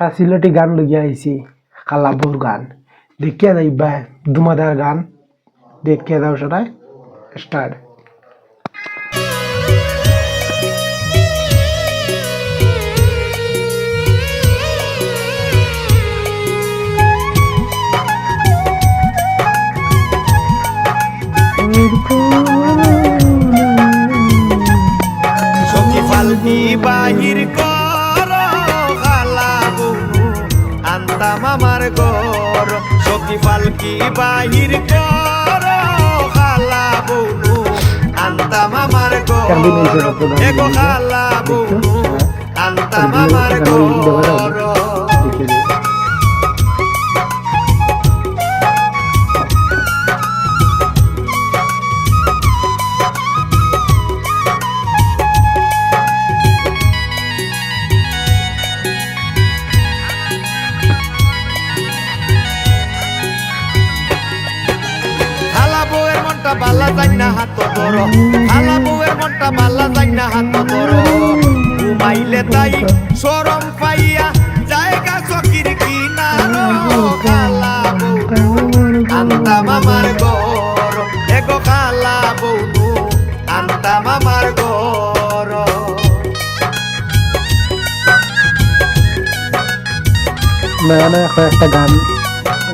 একটা সিলেটি গান লইয়া আইছি কালাবুর গান। দেখিয়া যাইবা, দুমাদার গান। দেখিয়া দাও সেটাই স্টার্ট। সখী আন্তাম আমার গর সখী ফালকি বাহির কর খালা বনু আন্তাম আমার ডক্টর এগো খালা বনু আন্তাম আমার গান মনটা বালা যাই না হাত ধরো। খালা বউয়ের মনটা বালা যাই না হাত ধরো। ঘুমাইলে তাই সরম পাইয়া জায়গা চকির কিনারো খালা বউ। আন্তা মামার গর এগো খালা বউ। আন্তা মামার নয়া নয়া কয়েকটা গান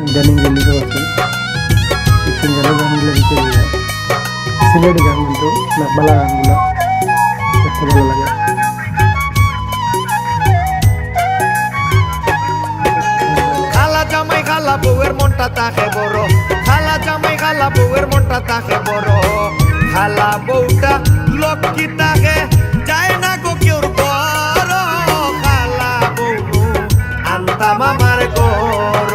ইদানিং রিলিজ হচ্ছে দিয়ে সিলেটি গান কিন্তু নাকবালা গানগুলো দেখতে ভালো লাগে খালা জামাই, খালা বউয়ের মনটা তাকে বড়। খালা জামাই, খালা বউয়ের মনটা তাকে বড়। খালা বউটা লক্ষ্মী তাকে, যায় না গো কেউ খালা বউ আন্তা মামার ঘর।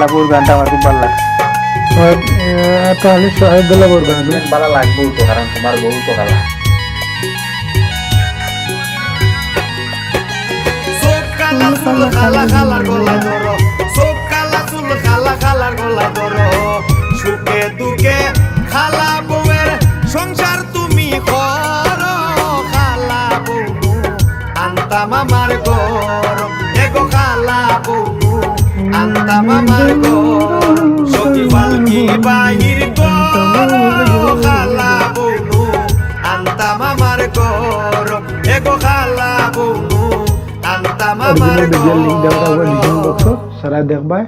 আলাপুর গানটা আমার খুব ভালো লাগছে তাহলে সোহেব বেলা করবে আমি অনেক ভালো লাগবে তো কারণ তোমার বউ তো ভালো সব কালা চুল খালা খালার গলায় ধরো সব কালা চুল খালা খালার গলায় ধরো সুখে দুঃখে খালা বউয়ের সংসার তুমি করো। খালা বউ আন্তা মামার গর এগো খালা বউ আন্তা মামার গর সখী পালকি বাহির করো খালা বউ আন্তা মামার গর এগো খালা বউ আন্তা মামার গর সারা দেখবাই